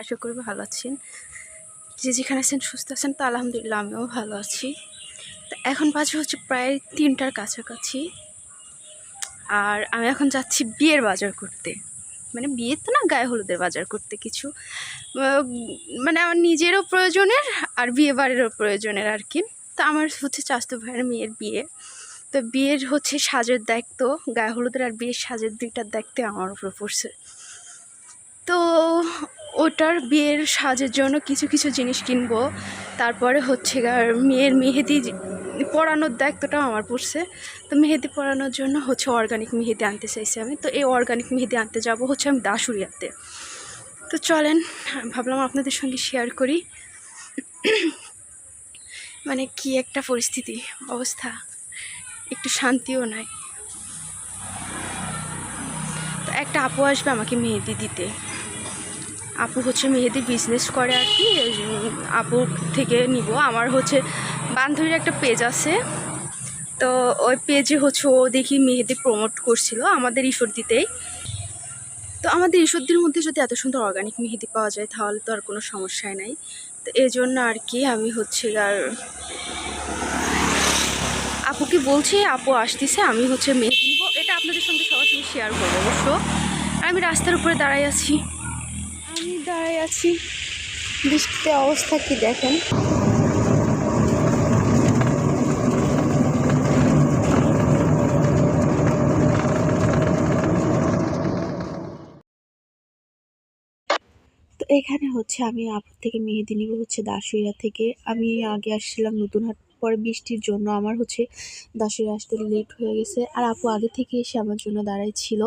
আশা করি ভালো আছেন। যে যেখানে আছেন, সুস্থ আছেন, তো আলহামদুলিল্লাহ আমিও ভালো আছি। তো এখন বাজে হচ্ছে প্রায় তিনটার কাছাকাছি। আর আমি এখন যাচ্ছি বিয়ের বাজার করতে। মানে বিয়ে তো না, গায়ে হলুদের বাজার করতে কিছু। মানে আমার নিজেরও প্রয়োজনের আর বিয়ে বাড়িরও প্রয়োজনের আর কি। তো আমার হচ্ছে চাস্তু ভাইয়ের মেয়ের বিয়ে। তো বিয়ের হচ্ছে সাজের দায়িত্ব, গায়ে হলুদের আর বিয়ের সাজের দুইটার দায়িত্ব আমার উপরে পড়ছে। ওটার বিয়ের সাজের জন্য কিছু কিছু জিনিস কিনবো। তারপরে হচ্ছে মেয়ের মেহেদি পরানোর দায়িত্বটাও আমার পড়ছে। তো মেহেদি পরানোর জন্য হচ্ছে অর্গানিক মেহেদি আনতে চাইছি আমি। তো এই অর্গানিক মেহেদি আনতে যাব হচ্ছে আমি দাসুরিয়াতে তো চলেন, ভাবলাম আপনাদের সঙ্গে শেয়ার করি। মানে কি একটা পরিস্থিতি, অবস্থা। একটু শান্তিও নাই। তো একটা আপু আসবে আমাকে মেহেদি দিতে। আপু হচ্ছে মেহেদি বিজনেস করে আর কি আপুর থেকে নিব। আমার হচ্ছে বান্ধবীর একটা পেজ আছে। তো ওই পেজে হচ্ছে ও দেখি মেহেদি প্রমোট করছিল আমাদের ঈশ্বর দিতেই তো আমাদের ঈশ্বরদীর মধ্যে যদি এত সুন্দর অর্গানিক মেহেদি পাওয়া যায়, তাহলে তো আর কোনো সমস্যাই নাই। তো এই জন্য আর কি আমি হচ্ছে আর আপুকে বলছি, আপু আসতেছে, আমি হচ্ছে মেহেদি নিব। এটা আপনাদের সঙ্গে সরাসরি শেয়ার করব অবশ্য। আমি রাস্তার উপরে দাঁড়াই আছি। আমি দাঁড়াই আছি। বৃষ্টিতে অবস্থা কি দেখেন? এখানে হচ্ছে আমি আপুর থেকে মেহেদি হচ্ছে দাসুইয়া থেকে। আমি আগে আসছিলাম নতুন হাট পরে বৃষ্টির জন্য। আমার হচ্ছে দাসুইয়া আসতে লেট হয়ে গেছে। আর আপু আগে থেকে এসে আমার জন্য দাঁড়াই ছিল।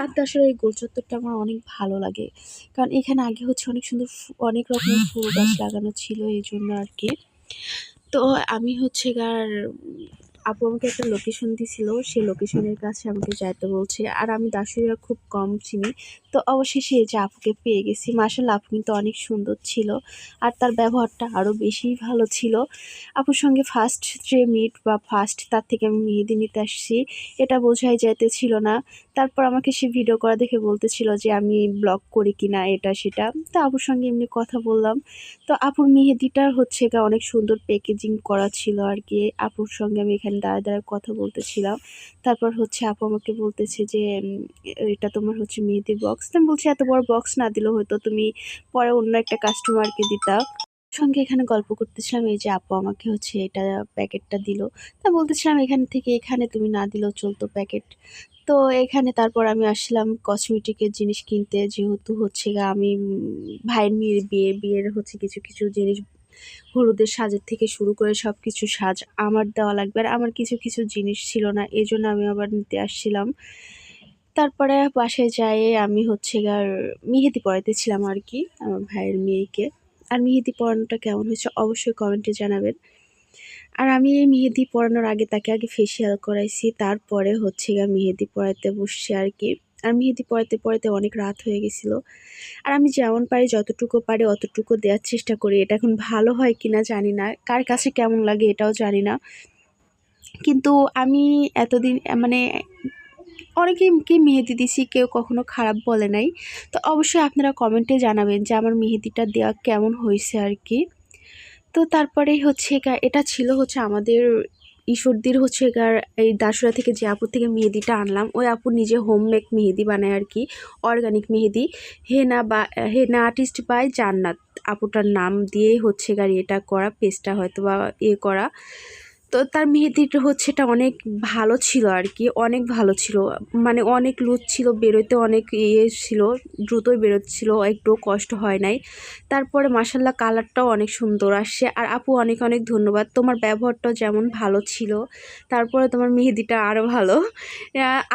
আর আসলে এই গোল চত্বরটা আমার অনেক ভালো লাগে। কারণ এখানে আগে হচ্ছে অনেক সুন্দর অনেক রকমের ফুল গাছ লাগানো ছিল এই জন্য আর কি তো আমি হচ্ছে গার, আপু আমাকে একটা লোকেশন দিছিল, সেই লোকেশনের কাছে আমাকে যাইতে বলছে। আর আমি দাসুরিয়া খুব কম চিনি তো অবশেষে যে আপুকে পেয়ে গেছি। মার্শাল আপু কিন্তু অনেক সুন্দর ছিল আর তার ব্যবহারটা আরও বেশি ভালো ছিল। আপুর সঙ্গে ফার্স্ট যে মিট বা ফার্স্ট তার থেকে আমি মেহেদি নিতে আসছি, এটা বোঝাই যাইতে ছিল না। তারপর আমাকে সে ভিডিও করা দেখে বলতেছিল যে, আমি ব্লগ করি কিনা এটা সেটা? তো আপুর সঙ্গে এমনি কথা বললাম। তো আপুর মেহেদিটার হচ্ছে গা অনেক সুন্দর প্যাকেজিং করা ছিল আর কি। আপুর সঙ্গে আমি এখানে দাঁড়ায় দাঁড়ায় কথা বলতেছিলাম। তারপর হচ্ছে আপু আমাকে বলতেছে যে এটা তোমার হচ্ছে মেহেদির বক্স আমি বলছি, এত বড় বক্স না দিলেও হয়তো তুমি পরে অন্য একটা কাস্টমারকে দিতা। সঙ্গে এখানে গল্প করতেছিলাম, এই যে আপু আমাকে হচ্ছে এটা প্যাকেটটা দিল। তা বলতেছিলাম, এখান থেকে এখানে তুমি না দিলেও চলতো প্যাকেট। তো এখানে তারপর আমি আসলাম কসমেটিকের জিনিস কিনতে, যেহেতু হচ্ছে আমি ভাইয়ের মেয়ের বিয়ে, বিয়ের হচ্ছে কিছু কিছু জিনিস হলুদের সাজের থেকে শুরু করে সব কিছু সাজ আমার দেওয়া লাগবে। আর আমার কিছু কিছু জিনিস ছিল না এই জন্য আমি আবার নিতে আসছিলাম। তারপরে বাসায় যাই আমি হচ্ছে গার মেহেদি পড়াইতেছিলাম আর কি, আমার ভাইয়ের মেয়েকে। আর মেহেদি পড়ানোটা কেমন হয়েছে অবশ্যই কমেন্টে জানাবেন। আর আমি এই মেহেদি পড়ানোর আগে তাকে আগে ফেসিয়াল করাইছি, তারপরে হচ্ছে গা মেহেদি পরাইতে বসছি আর কি। আর মেহেদি পরাইতে পরাইতে অনেক রাত হয়ে গেছিল। আর আমি যেমন পারি, যতটুকু পারি, অতটুকু দেওয়ার চেষ্টা করি। এটা এখন ভালো হয় কিনা জানি না, কার কাছে কেমন লাগে এটাও জানি না। কিন্তু আমি এতদিন মানে অনেকেই মেহেদি দিছি কেউ কখনো খারাপ বলে নাই। তো অবশ্যই আপনারা কমেন্টে জানাবেন যে আমার মেহেদিটা দেওয়া কেমন হয়েছে আর কি। তো তারপরে হচ্ছে এটা ছিল হচ্ছে আমাদের ঈশ্বরদীর হচ্ছে গার এই দাসুরা থেকে যে আপুর থেকে মেহেদিটা আনলাম, ওই আপু নিজে হোমমেক মেহেদি বানায় আর কি অর্গানিক মেহেদি। হেনা বা, হেনা আর্টিস্ট বাই জান্নাত। আপুটার নাম দিয়ে হচ্ছে গাড়ি এটা করা পেজটা হয়তো বা ইয়ে করা। তো তার মেহেদিটা হচ্ছে এটা অনেক ভালো ছিল আর কি, অনেক ভালো ছিল। মানে অনেক লুজ ছিল, বেরোতে অনেক ইয়ে ছিল, দ্রুতই বেরোচ্ছিল একটু কষ্ট হয় নাই। তারপরে মাসাল্লাহ কালারটাও অনেক সুন্দর আসছে। আর আপু অনেক অনেক ধন্যবাদ, তোমার ব্যবহারটাও যেমন ভালো ছিল, তারপরে তোমার মেহেদিটা আরও ভালো।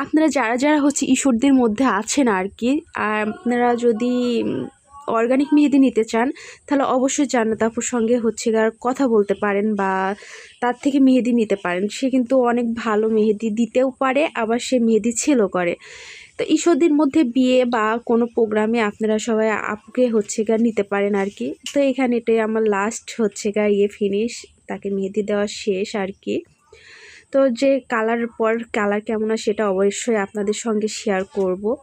আপনারা যারা যারা হচ্ছে ঈশ্বরদের মধ্যে আছেন আর কি আর আপনারা যদি অর্গানিক মেহেদি নিতে চান, তাহলে অবশ্যই জান্নাত আপুর সঙ্গে হচ্ছে আর কথা বলতে পারেন বা তার থেকে মেহেদি নিতে পারেন। সে কিন্তু অনেক ভালো মেহেদি দিতেও পারে, আবার সে মেহেদি ছেলও করে। তো ঈশ্বরদের মধ্যে বিয়ে বা কোনো প্রোগ্রামে আপনারা সবাই আপুকে হচ্ছে গা নিতে পারেন আর কি। তো এখানে এটাই আমার লাস্ট হচ্ছে গা ইয়ে ফিনিশ তাকে মেহেদি দেওয়া শেষ আর কি। তো যে কালার পর কালার কেমন সেটা অবশ্যই আপনাদের সঙ্গে শেয়ার করব।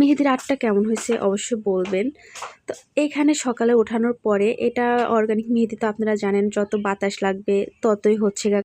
মেহেদির আর্টটা কেমন হয়েছে অবশ্যই বলবেন। তো এখানে সকালে ওঠানোর পরে এটা অর্গানিক মেহেদি তো আপনারা জানেন, যত বাতাস লাগবে ততই হচ্ছে